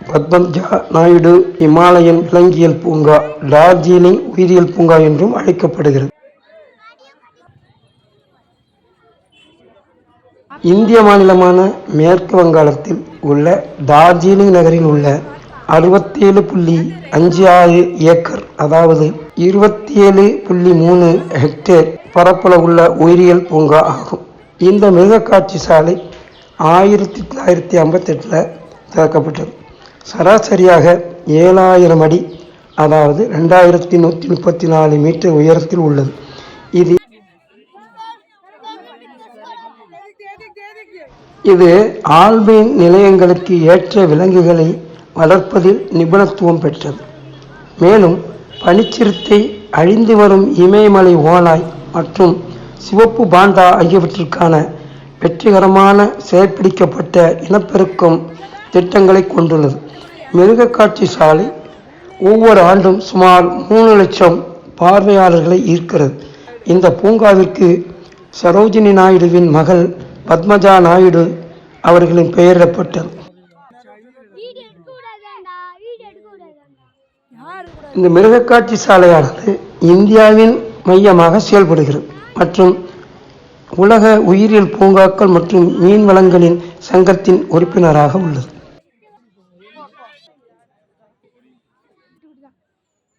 Padmaja Naidu Himalayan விலங்கியல் பூங்கா டார்ஜிலிங் உயிரியல் பூங்கா என்றும் அழைக்கப்படுகிறது. இந்திய மாநிலமான மேற்கு வங்காளத்தில் உள்ள டார்ஜிலிங் நகரில் உள்ள அறுபத்தேழு புள்ளி அஞ்சு ஆறு ஏக்கர் அதாவது இருபத்தி ஏழு புள்ளி மூணு ஹெக்டேர் பரப்பளவுள்ள உயிரியல் பூங்கா ஆகும். இந்த மிருக காட்சி சாலை ஆயிரத்தி தொள்ளாயிரத்தி ஐம்பத்தெட்டில் திறக்கப்பட்டது. சராசரியாக ஏழாயிரம் அடி அதாவது ரெண்டாயிரத்தி நூற்றி முப்பத்தி நாலு மீட்டர் உயரத்தில் உள்ளது. இது இது ஆல்பைன் நிலையங்களுக்கு ஏற்ற விலங்குகளை வளர்ப்பதில் நிபுணத்துவம் பெற்றது. மேலும் பனிச்சிறுத்தை அழிந்து வரும் இமயமலை ஓனாய் மற்றும் சிவப்பு பாண்டா ஆகியவற்றிற்கான வெற்றிகரமான செயற்பிடிக்கப்பட்ட இனப்பெருக்கம் திட்டங்களை கொண்டுள்ளது. மிருகக்காட்சி சாலை ஒவ்வொரு ஆண்டும் சுமார் மூணு லட்சம் பார்வையாளர்களை ஈர்க்கிறது. இந்த பூங்காவிற்கு சரோஜினி நாயுடுவின் மகள் பத்மஜா நாயுடு அவர்களின் பெயரிடப்பட்டது. இந்த மிருகக்காட்சி சாலையானது இந்தியாவின் மையமாக செயல்படுகிறது மற்றும் உலக உயிரியல் பூங்காக்கள் மற்றும் மீன் வளங்களின் சங்கத்தின் உறுப்பினராக உள்ளது.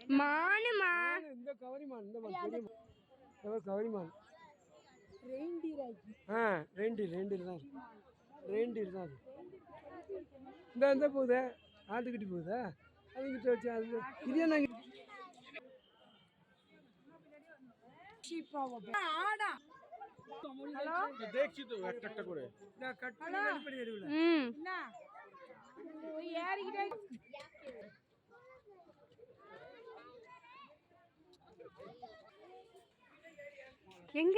மானுமா? இந்த இந்த போகுதே. ஆட்டுக்குட்டி போகுதா? அதுங்கிட்ட வச்சு அது இது என்ன দেখছি তো একটা একটা করে ம் எங்க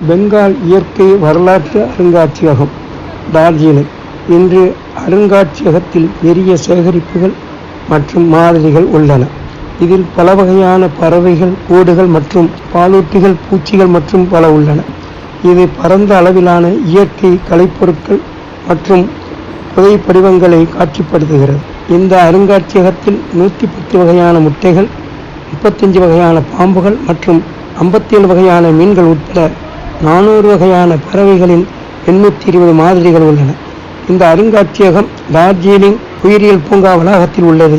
பெங்கால் இயற்கை வரலாற்று அருங்காட்சியகம் டார்ஜிலிங். இன்று அருங்காட்சியகத்தில் பெரிய சேகரிப்புகள் மற்றும் மாதிரிகள் உள்ளன. இதில் பல வகையான பறவைகள் கூடுகள் மற்றும் பாலூட்டிகள் பூச்சிகள் மற்றும் பல உள்ளன. இது பரந்த அளவிலான இயற்கை கலைப்பொருட்கள் மற்றும் புதை படிவங்களை காட்சிப்படுத்துகிறது. இந்த அருங்காட்சியகத்தில் நூற்றி பத்து வகையான முட்டைகள் முப்பத்தஞ்சு வகையான பாம்புகள் மற்றும் ஐம்பத்தேழு வகையான மீன்கள் உட்பட நானூறு வகையான பறவைகளின் எண்ணூற்றி இருபது மாதிரிகள் உள்ளன. இந்த அருங்காட்சியகம் டார்ஜிலிங் உயிரியல் பூங்கா வளாகத்தில் உள்ளது.